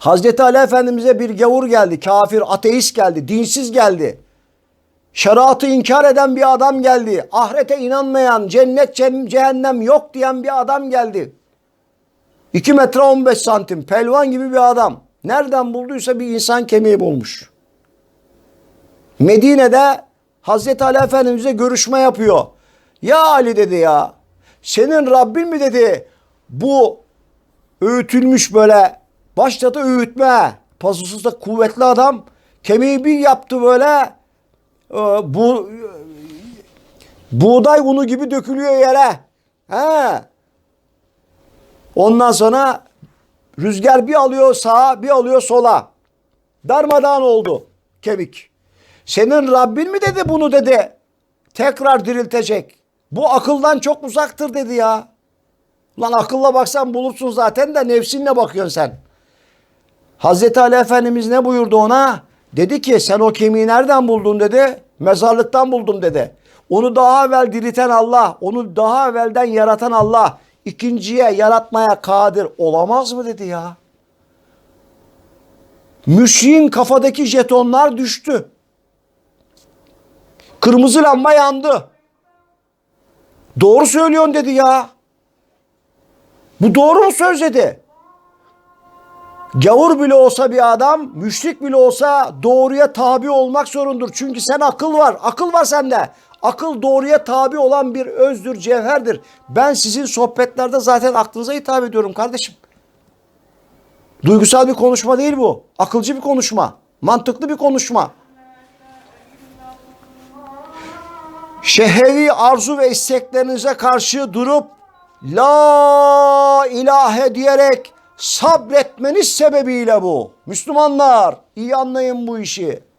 Hazreti Ali Efendimiz'e bir gavur geldi, kafir, ateist geldi, dinsiz geldi. Şeriatı inkar eden bir adam geldi. Ahirete inanmayan, cennet, cehennem yok diyen bir adam geldi. 2 metre 15 santim, pelvan gibi bir adam. Nereden bulduysa bir insan kemiği bulmuş. Medine'de Hazreti Ali Efendimiz'e görüşme yapıyor. Ya Ali dedi ya, senin Rabbin mi dedi bu öğütülmüş böyle başladı öğütme. Pasusuz da kuvvetli adam kemiği bir yaptı böyle e, bu buğday unu gibi dökülüyor yere. He. Ondan sonra rüzgar bir alıyor sağa bir alıyor sola. Darmadağın oldu kemik. Senin Rabbin mi dedi bunu dedi. Tekrar diriltecek. Bu akıldan çok uzaktır dedi ya. Lan akılla baksan bulursun zaten de nefsinle bakıyorsun sen. Hazreti Ali Efendimiz ne buyurdu ona? Dedi ki sen o kemiği nereden buldun dedi. Mezarlıktan buldum dedi. Onu daha evvel dirilten Allah, onu daha evvelden yaratan Allah ikinciye yaratmaya kadir olamaz mı dedi ya. Müşriğin kafadaki jetonlar düştü. Kırmızı lamba yandı. Doğru söylüyorsun dedi ya. Bu doğru mu söz dedi. Gavur bile olsa bir adam, müşrik bile olsa doğruya tabi olmak zorundur. Çünkü sen akıl var, akıl var sende. Akıl doğruya tabi olan bir özdür, cevherdir. Ben sizin sohbetlerde zaten aklınıza hitap ediyorum kardeşim. Duygusal bir konuşma değil bu. Akılcı bir konuşma. Mantıklı bir konuşma. Şehevi arzu ve isteklerinize karşı durup La ilahe diyerek sabretmeniz sebebiyle bu. Müslümanlar iyi anlayın bu işi.